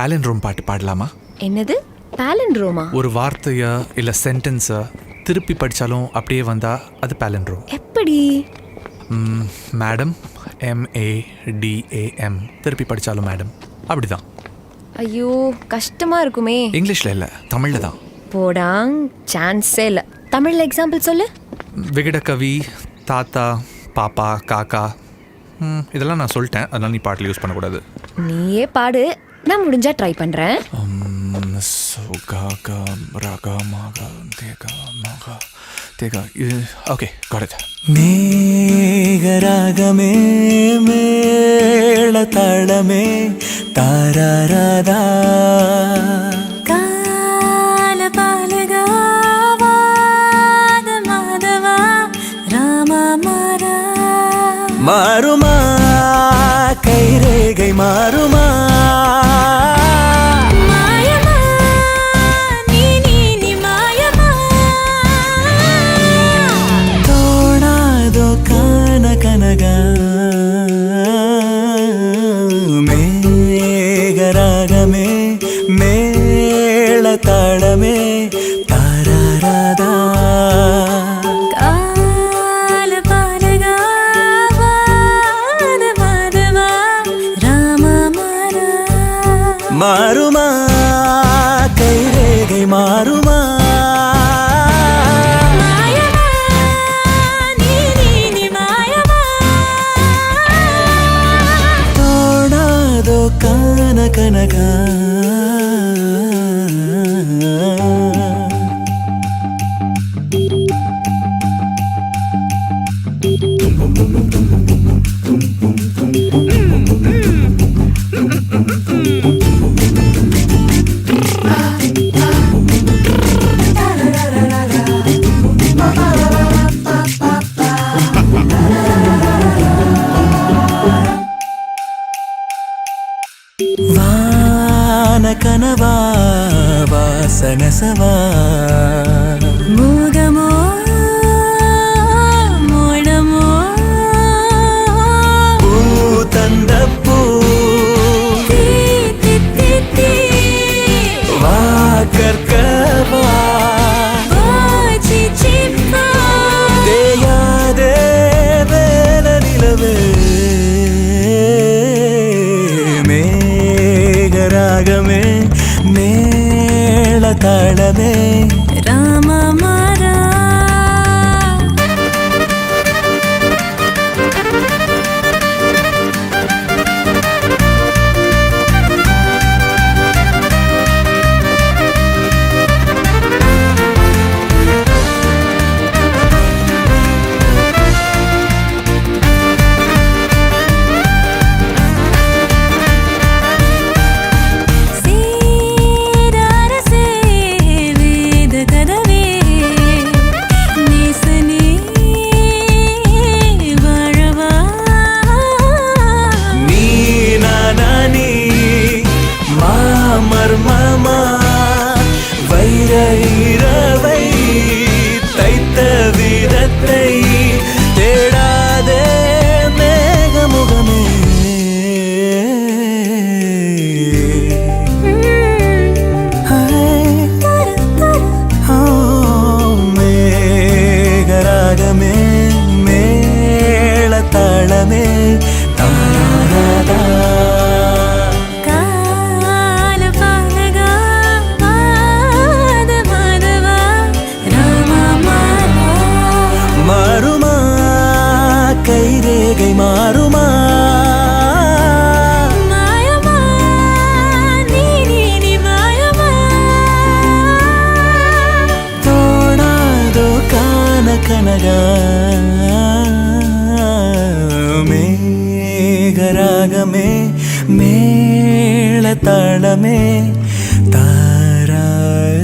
பேலன் பாட்டு பாடலாமா? என்னது? பேலண்ட்ரோமா ஒரு வார்த்தைய இல்லை சென்டென்ஸை திருப்பி படித்தாலும் அப்படியே வந்தால் அது பேலன் எப்படி? மேடம் எம்ஏடிஏஎம் திருப்பி படித்தாலும் மேடம் அப்படிதான். ஐயோ கஷ்டமா இருக்குமே. இங்கிலீஷில் இல்லை தமிழில் தான். போடாங் சான்ஸே இல்லை. தமிழ்ல எக்ஸாம்பிள் சொல்லு. விகடகவி தாத்தா பாப்பா காக்கா. இதெல்லாம் நான் சொல்லிட்டேன். அதனால் நீ பாட்டில் யூஸ் பண்ணக்கூடாது. நீயே பாடு. நான் முடிஞ்சா ட்ரை tega. இது ஓகே it. மேகராகமே மேள தாளமே தாராராதா மாறுமா கைரேகை மாறுமா மாறுமா கைரேகை மாறுமா தோணாதோ கான கனக வான வாசனசவா மூகமோ மோடமோ. பூ தந்த பூ. வா கற்கவா. தேயாதே வேல நிலவே தாளமே say மேகராகமே மேள தாளமே தாராரதா